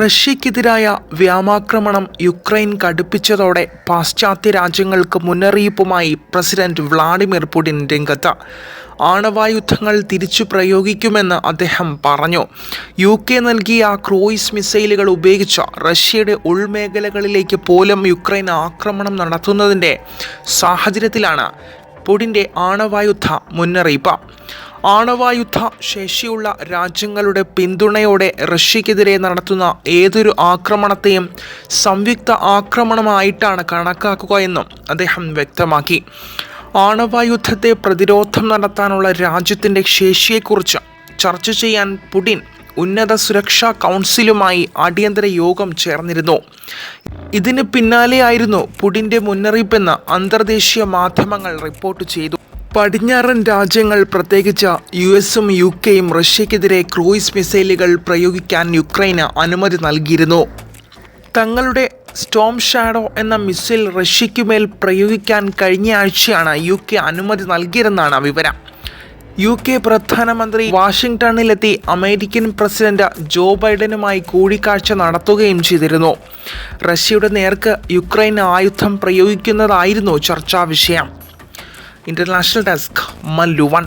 റഷ്യക്കെതിരായ വ്യാമാക്രമണം Ukraine കടുപ്പിച്ചതോടെ പാശ്ചാത്യ രാജ്യങ്ങൾക്ക് മുന്നറിയിപ്പുമായി പ്രസിഡന്റ് വ്ളാഡിമിർ പുടിൻ രംഗത്ത്. ആണവായുധങ്ങൾ തിരിച്ചു പ്രയോഗിക്കുമെന്ന് അദ്ദേഹം പറഞ്ഞു. യു കെ നൽകിയ ക്രൂയിസ് മിസൈലുകൾ ഉപയോഗിച്ച റഷ്യയുടെ ഉൾമേഖലകളിലേക്ക് പോലും യുക്രൈൻ ആക്രമണം നടത്തുന്നതിന്റെ സാഹചര്യത്തിലാണ് പുടിന്റെ ആണവായുദ്ധ മുന്നറിയിപ്പ്. ആണവായുധ ശേഷിയുള്ള രാജ്യങ്ങളുടെ പിന്തുണയോടെ റഷ്യക്കെതിരെ നടത്തുന്ന ഏതൊരു ആക്രമണത്തെയും സംയുക്ത ആക്രമണമായിട്ടാണ് കണക്കാക്കുക എന്നും അദ്ദേഹം വ്യക്തമാക്കി. ആണവായുദ്ധത്തെ പ്രതിരോധം നടത്താനുള്ള രാജ്യത്തിന്റെ ശേഷിയെക്കുറിച്ച് ചർച്ച ചെയ്യാൻ പുടിൻ ഉന്നത സുരക്ഷാ കൗൺസിലുമായി അടിയന്തര യോഗം ചേർന്നിരുന്നു. ഇതിന് പിന്നാലെയായിരുന്നു പുടിന്റെ മുന്നറിയിപ്പെന്ന് അന്തർദേശീയ മാധ്യമങ്ങൾ റിപ്പോർട്ട് ചെയ്തു. പടിഞ്ഞാറൻ രാജ്യങ്ങൾ പ്രത്യേകിച്ച് യു എസും യു കെയും റഷ്യക്കെതിരെ ക്രൂയിസ് മിസൈലുകൾ പ്രയോഗിക്കാൻ യുക്രൈന് അനുമതി നൽകിയിരുന്നു. തങ്ങളുടെ സ്റ്റോം ഷാഡോ എന്ന മിസൈൽ റഷ്യയ്ക്കുമേൽ പ്രയോഗിക്കാൻ കഴിഞ്ഞ ആഴ്ചയാണ് യു കെ അനുമതി നൽകിയതെന്നാണ് വിവരം. യു കെ പ്രധാനമന്ത്രി വാഷിംഗ്ടണിലെത്തി അമേരിക്കൻ പ്രസിഡന്റ് ജോ ബൈഡനുമായി കൂടിക്കാഴ്ച നടത്തുകയും ചെയ്തിരുന്നു. റഷ്യയുടെ നേർക്ക് യുക്രൈൻ ആയുധം പ്രയോഗിക്കുന്നതായിരുന്നു ചർച്ചാ വിഷയം. International desk Mallu one